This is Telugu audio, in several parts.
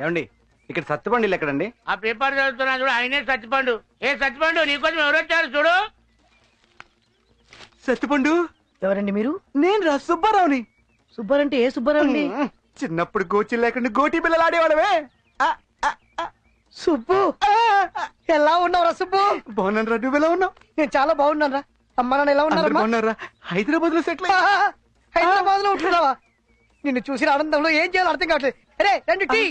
ఏమండి ఇక్కడ సత్తుబండిలు ఎక్కడండి? ఆ పేపర్ చదువుతున్నా చూడు ఆయనే సత్తిపండు. ఏ సత్తిపండు నీకోసం ఎవరు వచ్చారు చూడు. సత్తుపండు? ఎవరండి మీరు? నేను రా సుబ్బారావుని. సుబ్బారంటే ఏ సుబ్బారావు అండి. చిన్నప్పుడు గోచి లేకుండా గోటి పిల్లలు ఆడేవాళ్ళవే సుబ్బు. ఎలా ఉన్నావురా సుబ్బు? బాగున్నాను రా నువ్వు ఎలా ఉన్నావు? నేను చాలా బాగున్నాను రా అమ్మ నాన్న ఎలా అందరూ ఉన్నారమ్మా బాగున్నారా హైదరాబాద్లో సెటిల్ హైదరాబాద్లో ఉంటున్నావా? నిన్ను చూసిన ఆనందంలో ఏం చేయాలో అర్థం కావట్లేదు. అరే రెండు టీ.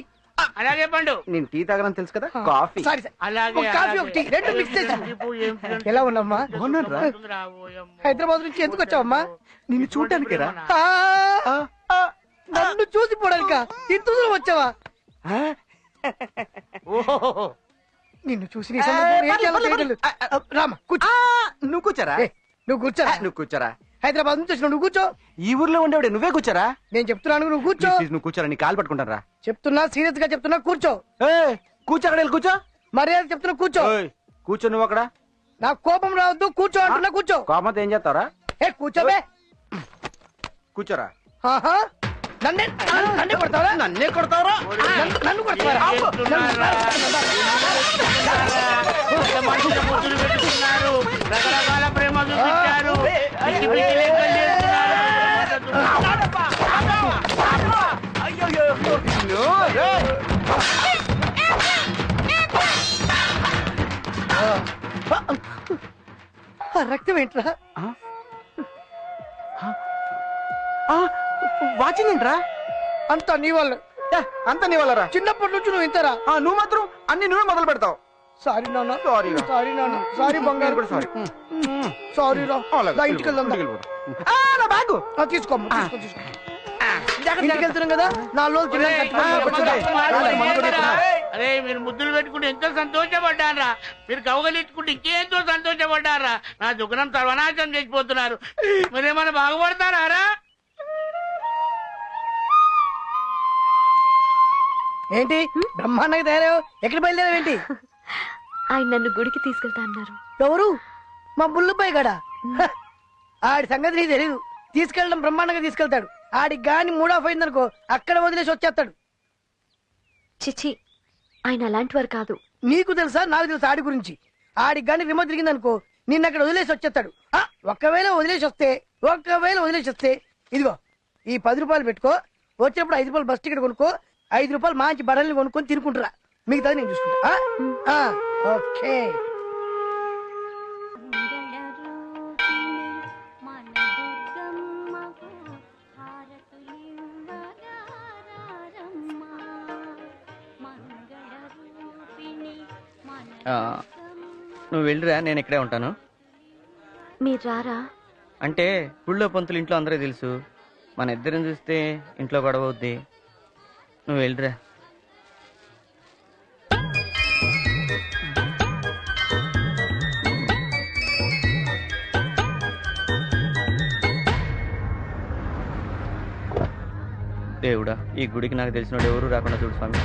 అలాగే పండు నేను టీ తాగనని తెలుసు కదా? కాఫీ. Sorry sir. అలాగే ఒక కాఫీ ఒక టీ రెండు మిక్స్ చేశాను ఎలా ఉన్నామ్మా హైదరాబాద్ నుంచి ఎందుకు వచ్చావమ్మా? నిన్ను చూడటానికే రా. ఆ, ఆ, ఆ, నన్ను చూసి పోడానిక? ఇంత దూరం వచ్చావా? ఆ. నిన్ను చూసి నీ సంబంధం ఏం చేయాలో తెలియదు. రామా కూర్చో. ఆ, నువ్వు కూర్చోరా? ఏ, నువ్వు కూర్చోరా? నువ్వు కూర్చోరా? హైదరాబాద్ నుంచి వచ్చిన నువ్వు కూర్చో ఈ ఊర్లో ఉండేవాడే నువ్వే కూర్చోరా నేను చెప్తున్నాను నువ్వు కూర్చో ప్లీజ్, నువ్వు కూర్చోరా నీ కాలు పట్టుకుంటాను రా చెప్తున్నా సీరియస్గా చెప్తున్నా కూర్చో కూర్చో అక్కడ వెళ్ళి కూర్చో మర్యాద చెప్తున్నా కూర్చో కూర్చో నువ్వు అక్కడ నాకు కోపం రావద్దు కూర్చో అంటున్నా కూర్చో కోపంతో ఏం చేస్తావరా ఏ కూర్చోబే కూర్చోరా నన్నే నన్ను- నన్నే కొడతావరా నన్నే కొడతావరా నన్ను- కొడతావరా రకరకాల లెక్కలు చేస్తున్నారు. ఆ రక్తం ఏంట్రా? వాచిందేంట్రా అంత నీ వాళ్ళు అంత నీ వల్లరా? చిన్నప్పటి నుంచి నువ్వు ఇంతరా? ఆ, నువ్వు మాత్రం అన్ని నువ్వే మొదలు పెడతావు. సారీ నాన్న. Sorry రా. సారీ నాన్న. సారీ బంగారు. కూడా సారీ సారీ రా. దా ఇంటికి వెళ్దాం నా బ్యాగు. తీసుకో ఇంటికి వెళ్తున్నాం కదా? నాలుగు రోజులు? తిన్నాం. అరే మీరు ముద్దులు పెట్టుకుంటే ఎంతో సంతోషపడ్డారా మీరు కవగలించుకుంటే ఇంకెంతో సంతోషపడ్డారా నా దుకాణం సర్వనాశనం చేసిపోతున్నారు. మీరేమైనా బాగుపడతారా? ఏంటి? బ్రహ్మాండంగా తయారో ఎక్కడ బయలుదేరావు ఏంటి ఆయన నన్ను గుడికి తీసుకెళ్తా అన్నారు. ఎవరు? మా బుల్లుపై గడా? ఆడి సంగతి నీకు తెలియదు తీసుకెళ్ళడం బ్రహ్మాండంగా తీసుకెళ్తాడు. ఆడికి గాని మూడ్ ఆఫ్ అయిందనుకో అక్కడ వదిలేసి వచ్చేస్తాడు. చిచి ఆయన అలాంటి వారు కాదు. నీకు తెలుసా నాకు తెలుసా ఆడి గురించి? ఆడికి గాని రిమోట్ తిరిగిందనుకో నిన్న అక్కడ వదిలేసి వచ్చేస్తాడు. ఆ, ఒకవేళ వదిలేసి వస్తే ఒకవేళ వదిలేసి వస్తే ఇదిగో ఈ పది రూపాయలు పెట్టుకో వచ్చేప్పుడు ఐదు రూపాయలు బస్ టికెట్ కొనుక్కో ఐదు రూపాయలు మంచి బట్టలు కొనుక్కొని తినుకుంటురా. మిగతాది నేను చూసుకుంటా. ఆ? ఆ, ఓకే. నువ్వు వెళ్ళిరా నేను ఇక్కడే ఉంటాను. మీరు రారా? అంటే ఊళ్ళో పంతులు ఇంట్లో అందరూ తెలుసు. మన ఇద్దరం చూస్తే ఇంట్లో గొడవ అవుద్ది. నువ్వు వెళ్ళిరా. దేవుడా ఈ గుడికి నాకు తెలిసినోడు ఎవరు రాకుండా చూడు స్వామి.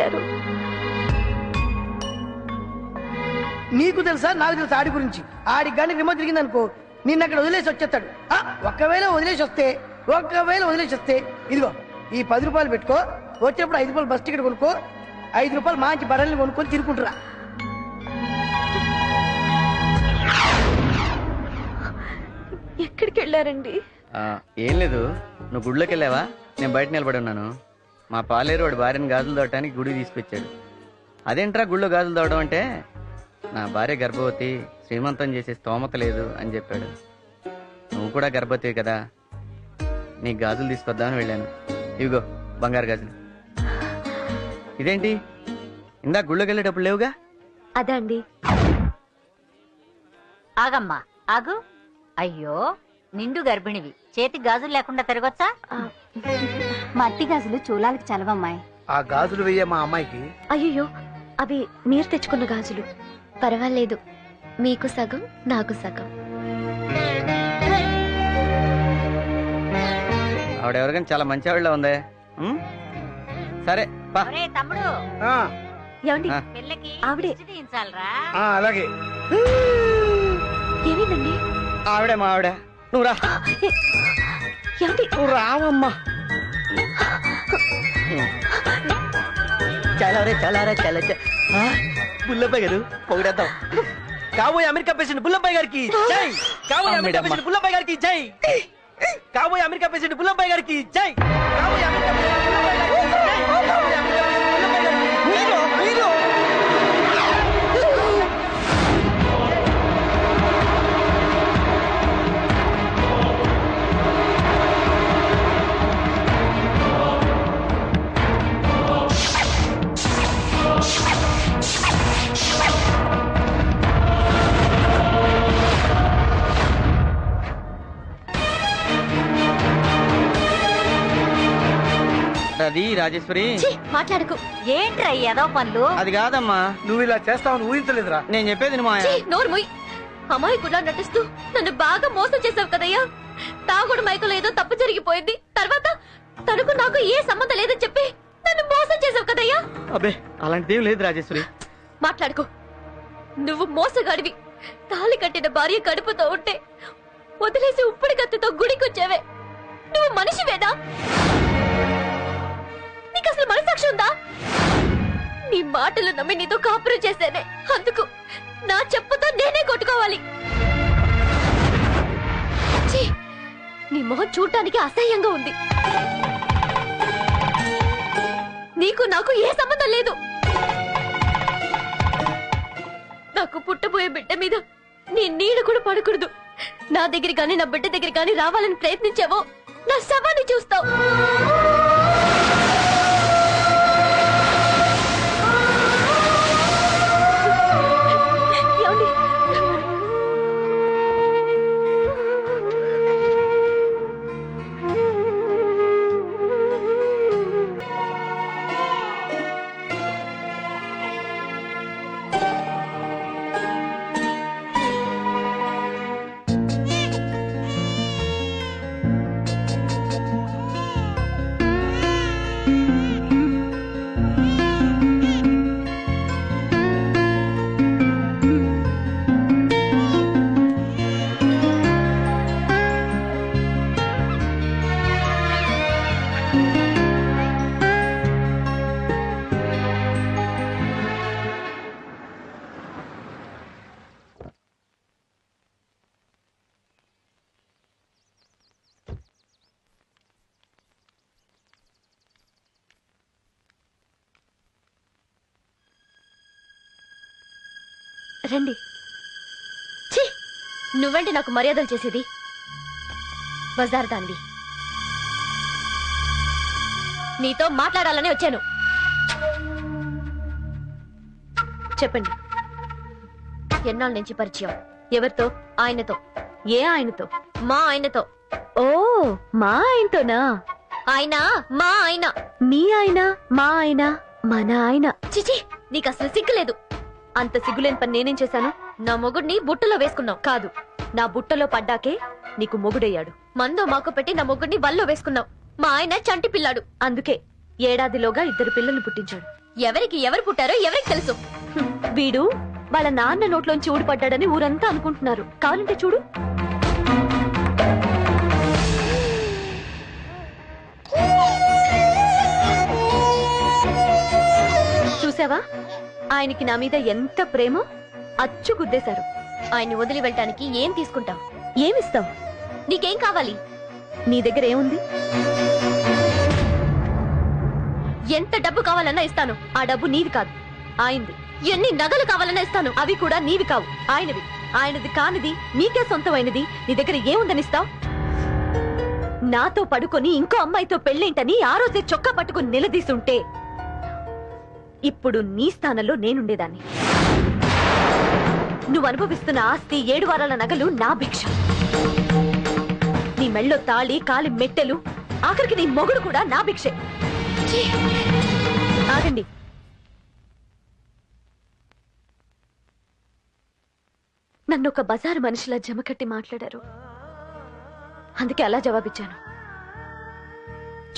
వెళ్ళారు నీకు తెలుసా? నాకు తెలుసా ఆడి గురించి? ఆడికి గాని రిమోట్ తిరిగిందనుకో నిన్న అక్కడ వదిలేసి వచ్చేస్తాడు. ఆ, ఒకవేళ వదిలేసి వస్తే ఒకవేళ వదిలేసి వస్తే ఇదిగో ఈ పది రూపాయలు పెట్టుకో వచ్చేప్పుడు ఐదు రూపాయలు బస్ టికెట్ కొనుక్కో ఐదు రూపాయలు మంచి బట్టలు కొనుక్కొని తిరుకుంటురా ఎక్కడికి వెళ్ళారండి? ఆ, ఏం లేదు. నువ్వు గుడిలోకి వెళ్ళావా? నేను బయట నిలబడి ఉన్నాను. మా పాలేరు వాడి భార్యని గాజులు తోవటానికి గుడి తీసుకొచ్చాడు. అదేంట్రా గుళ్ళో గాజులు తోవడం అంటే? నా భార్య గర్భవతి శ్రీమంతం చేసే స్తోమత లేదు అని చెప్పాడు. నువ్వు కూడా గర్భవతి కదా? నీకు గాజులు తీసుకొద్దామని వెళ్ళాను. ఇవిగో బంగారు గాజులు. ఇదేంటి? ఇందా గుళ్ళోకి వెళ్ళేటప్పుడు లేవుగా? అదే అండి ఆగమ్మా ఆగు. అయ్యో నిండు గర్భిణివి. చేతికి గాజులు లేకుండా తిరగొచ్చా మట్టి గాజులు చూలాలకి చలవమ్మాయి. ఆ గాజులు వెయ్యే మా అమ్మాయికి? అయ్యో అవి మీరు తెచ్చుకున్న గాజులు. పర్వాలేదు మీకు సగం నాకు సగం. ఆవిడ ఎవరికైనా చాలా మంచి ఆవిడలా ఉంది? సరే పా. ఒరే తమ్ముడు. ఆ, ఏమండి? ఆ. పిల్లకి ఆవిడే. దిష్టి తీయించాలిరా. ఆ, అలాగే. ఏమైందండి? ఆవిడే మా ఆవిడ. నువ్వు రా. ఏమండి నువ్వు రావమ్మా చాలా రే చాలా బుల్లబ్బాయి గారు పొగిడేద్దాం. కాబోయే అమెరికా ప్రెసిడెంట్ బుల్లబ్బాయి గారికి జై. కాబోయే అమెరికా ప్రెసిడెంట్ బుల్లబ్బాయి గారికి జై. కాబోయే అమెరికా ప్రెసిడెంట్ బుల్లబ్బాయి గారికి జై. కాబోయే అమెరికా అది రాజేశ్వరి? ఛీ, మాట్లాడకు. ఏంట్రా ఈ ఏదో పనులు? అది కాదమ్మా. నువ్వు ఇలా చేస్తావని ఊహించలేదురా. నేను చెప్పేది మా ఛీ, నోరు మొయ్. అమాయకులా నటిస్తూ నన్ను బాగా మోసం చేసావు కదయ్యా. తాగుడు మైకులో ఏదో తప్పు జరిగిపోయింది. తర్వాత తనకు నాకు ఏ సంబంధం లేదని చెప్పి నన్ను మోసం చేసావు కదయ్యా. అబ్బే అలాంటిదేం లేదు రాజేశ్వరి. మాట్లాడుకో. నువ్వు మోసగాడివి. తాళి కట్టిన భార్య కడుపుతో ఉంటే వదిలేసి ఉప్పుడు కత్తితో గుడికొచ్చావే. నువ్వు మనిషివేనా? నీకు అసలు మనసాక్షి ఉందా? నీ మాటలు నమ్మి నీతో కాపురం చేశానే అందుకు నా చెప్పుతో నేనే కొట్టుకోవాలి. ఛీ, నీ మొహం చూడటానికి అసహ్యంగా ఉంది. నీకు నాకు ఏ సంబంధం లేదు. నాకు పుట్టబోయే బిడ్డ మీద నీ నీడ కూడా పడకూడదు. నా దగ్గర కానీ నా బిడ్డ దగ్గర కానీ రావాలని ప్రయత్నించావో నా శవాన్ని చూస్తావు. రండి. ఛీ! నువ్వేంటి నాకు మర్యాదలు చేసేది. బజార్ దాన్వి. నీతో మాట్లాడాలని వచ్చాను. చెప్పండి. ఎన్నాళ్ళ నుంచి పరిచయం? ఎవరితో? ఆయనతో. ఏ ఆయనతో? మా ఆయనతో. ఓ మా ఆయనతోనా? ఆయన మా ఆయన. మీ ఆయన మా ఆయన మన ఆయన. చిచి నీకు అసలు సిగ్గులేదు అంత సిగ్గులేని పని నేనేం చేశాను? నా మొగుడిని బుట్టలో వేసుకున్నావు. కాదు నా బుట్టలో పడ్డాకే నీకు మొగుడయ్యాడు. మందో మాకు పెట్టి నా మొగుడిని వల్లో వేసుకున్నావు. మా ఆయన చంటి పిల్లాడు. అందుకే ఏడాదిలోగా ఇద్దరు పిల్లల్ని పుట్టించాడు. ఎవరికి ఎవరు పుట్టారో ఎవరికి తెలుసు. వీడు వాళ్ళ నాన్న నోట్లోంచి ఊడిపడ్డాడని ఊరంతా అనుకుంటున్నారు. కావాలంటే చూడు. చూసావా? ఆయనకి నా మీద ఎంత ప్రేమో అచ్చు గుద్దేశారు. ఆయన్ని వదిలి వెళ్ళటానికి ఏం తీసుకుంటావు ఏమిస్తావు నీకేం కావాలి? నీ దగ్గర ఏముంది? ఎంత డబ్బు కావాలన్నా ఇస్తాను. ఆ డబ్బు నీది కాదు. ఆయనది. ఎన్ని నగలు కావాలన్నా ఇస్తాను. అవి కూడా నీవి కావు. ఆయనవి. ఆయనది కానిది నీకే సొంతమైనది. నీ దగ్గర ఏముందని ఇస్తావు? నాతో పడుకొని ఇంకో అమ్మాయితో పెళ్ళేంటని ఆ రోజే చొక్కా పట్టుకుని నిలదీసుంటే ఇప్పుడు నీ స్థానంలో నేనుండేదాన్ని. నువ్వు అనుభవిస్తున్న ఆస్తి ఏడు వారాల నగలు నా భిక్ష. మెళ్ళో తాళి కాలి మెట్టెలు ఆఖరికి నీ మొగుడు కూడా నా భిక్షే. ఆగండి. నన్ను ఒక బజారు మనిషిలా జమకట్టి మాట్లాడారు. అందుకే అలా జవాబిచ్చాను.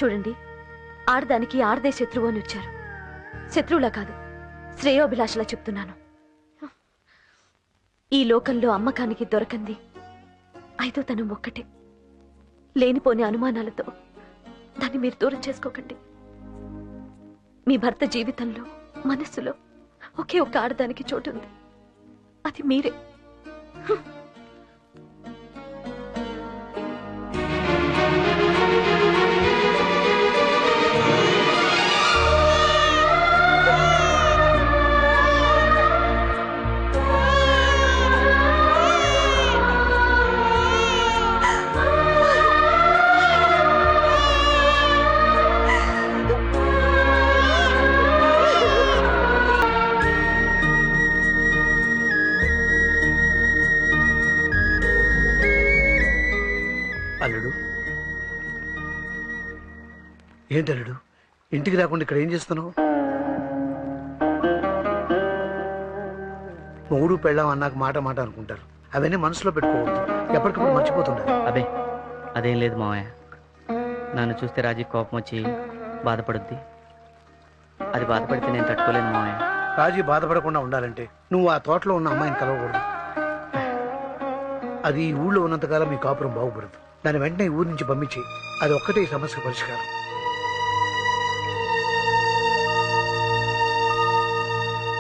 చూడండి ఆడదానికి ఆడదే శత్రువు అని వచ్చారు. శత్రువులా కాదు. శ్రేయోభిలాషలా చెప్తున్నాను. ఈ లోకంలో అమ్మకానికి దొరకంది ఐదో తను ఒక్కటే. లేనిపోని అనుమానాలతో దాన్ని మీరు దూరం చేసుకోకండి. మీ భర్త జీవితంలో మనస్సులో ఒకే ఒక ఆడదానికి చోటు ఉంది. అది మీరే. ఏంటి అల్లుడు? ఇంటికి రాకుండా ఇక్కడ ఏం చేస్తున్నావు? మొగుడు పెళ్ళాం అన్నాక మాట మాట అనుకుంటారు. అవన్నీ మనసులో పెట్టుకోవద్దు. ఎప్పటికప్పుడు మర్చిపోతుండాలి అబే అదేం లేదు మావయ్య. నన్ను చూస్తే రాజీ కోపం వచ్చి బాధపడుద్ది. అది బాధపడితే నేను తట్టుకోలేను మావయ్య. రాజీ బాధపడకుండా ఉండాలంటే నువ్వు ఆ తోటలో ఉన్న అమ్మాయిని కలవకూడదు. అది ఈ ఊళ్ళో ఉన్నంతకాలం మీ కాపురం బాగుపడదు. దాని వెంటనే ఈ ఊరి నుంచి పంపించి అది ఒక్కటే ఈ సమస్య పరిష్కారం.